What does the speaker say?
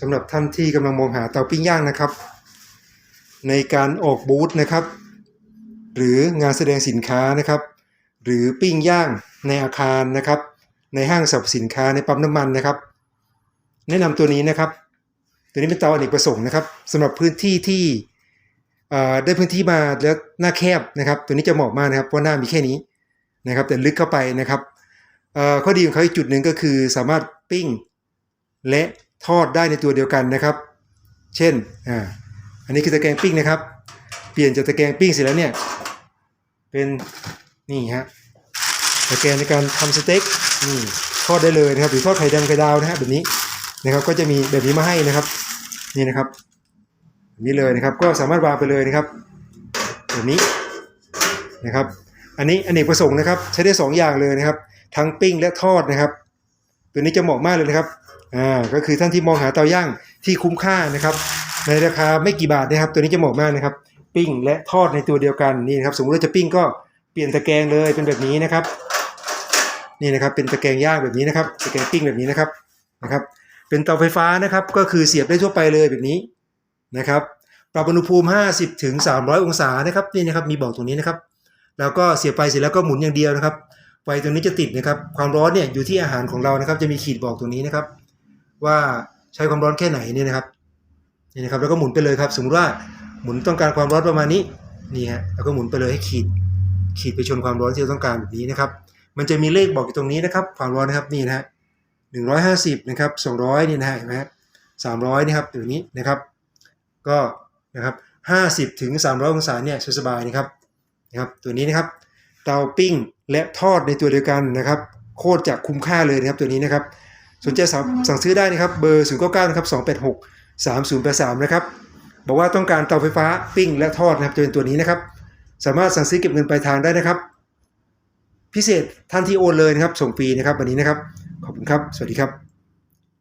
สำหรับท่านที่กำลังมองหาเตาปิ้งย่างนะครับ ในการออกบูธนะครับ หรืองานแสดงสินค้านะครับ หรือปิ้งย่างในอาคารนะครับ ในห้างสรรพสินค้าในปั๊มน้ำมันนะครับ แนะนำตัวนี้นะครับ ตัวนี้เป็นเตาอเนกประสงค์นะครับสำหรับพื้นที่ที่ได้พื้นที่มาแล้วหน้าแคบนะครับ ตัวนี้จะเหมาะมากนะครับเพราะหน้ามีแค่นี้นะครับ แต่ลึกเข้าไปนะครับข้อดีของเขาอีกจุดหนึ่งก็คือสามารถปิ้งและ ทอดได้ในตัวเดียวกันนะครับ เช่นอ่าอันนี้คือตะแกรงปิ้งนะครับ เปลี่ยนจากตะแกรงปิ้งเสร็จแล้วเนี่ยเป็นนี่ฮะตะแกรงในการทำสเต็กนี่ทอดได้เลยนะครับหรือทอดไข่แดงไข่ดาวนะฮะแบบนี้นะครับก็จะมีแบบนี้มาให้นะครับนี่นะครับแบบนี้เลยนะครับก็สามารถวางไปเลยนะครับแบบนี้นะครับ อันนี้อเนกประสงค์นะครับ ใช้ได้สองอย่างเลยนะครับ ทั้งปิ้งและทอดนะครับ ตัวนี้จะเหมาะมากเลยนะครับ อ่าก็คือท่านที่มองหาเตาย่างที่คุ้มค่านะครับ ในราคาไม่กี่บาทนะครับ ตัวนี้จะเหมาะมากนะครับ ปิ้งและทอดในตัวเดียวกันนี่นะครับ สมมติว่าจะปิ้งก็เปลี่ยนตะแกรงเลยเป็นแบบนี้นะครับ นี่นะครับเป็นตะแกรงย่างแบบนี้นะครับตะแกรงปิ้งแบบนี้นะครับนะครับ เป็นเตาไฟฟ้านะครับก็คือเสียบได้ทั่วไปเลยแบบนี้นะครับปรับอุณหภูมิ 50ถึง300 องศานะครับนี่นะครับมีบอกตรงนี้นะครับ แล้วก็เสียบไปเสร็จแล้วก็หมุนอย่างเดียวนะครับไฟตรงนี้จะติดนะครับ ความร้อนเนี่ยอยู่ที่อาหารของเรานะครับ จะมีขีดบอกตรงนี้นะครับ ว่าใช้ความร้อนแค่ไหนเนี่ยนะครับนี่นะครับแล้วก็หมุนไปเลยครับ สมมติว่าหมุนต้องการความร้อนประมาณนี้นี่ฮะแล้วก็หมุนไปเลยให้ขีดขีดไปชนความร้อนที่เราต้องการแบบนี้นะครับ มันจะมีเลขบอกอยู่ตรงนี้นะครับ ความร้อนนะครับนี่นะฮะหนึ่งร้อยห้าสิบนะครับสองร้อยนี่นะฮะเห็นไหมฮะสามร้อยนี่ครับตัวนี้นะครับ ก็นะครับห้าสิบถึงสามร้อยองศาเนี่ยสบายนะครับนะครับ ตัวนี้นะครับ เตาปิ้งและทอดในตัวเดียวกันนะครับ โคตรจะคุ้มค่าเลยนะครับตัวนี้นะครับ สนใจสั่งสั่งซื้อได้นะครับเบอร์0 9 9นะครับ286 3083นะครับบอกว่าต้องการเตาไฟฟ้าปิ้งและทอดนะครับจะเป็นตัวนี้นะครับ สามารถสั่งซื้อเก็บเงินปลายทางได้นะครับ พิเศษท่านที่โอนเลยนะครับส่งฟรีนะครับวันนี้นะครับ ขอบคุณครับ สวัสดีครับ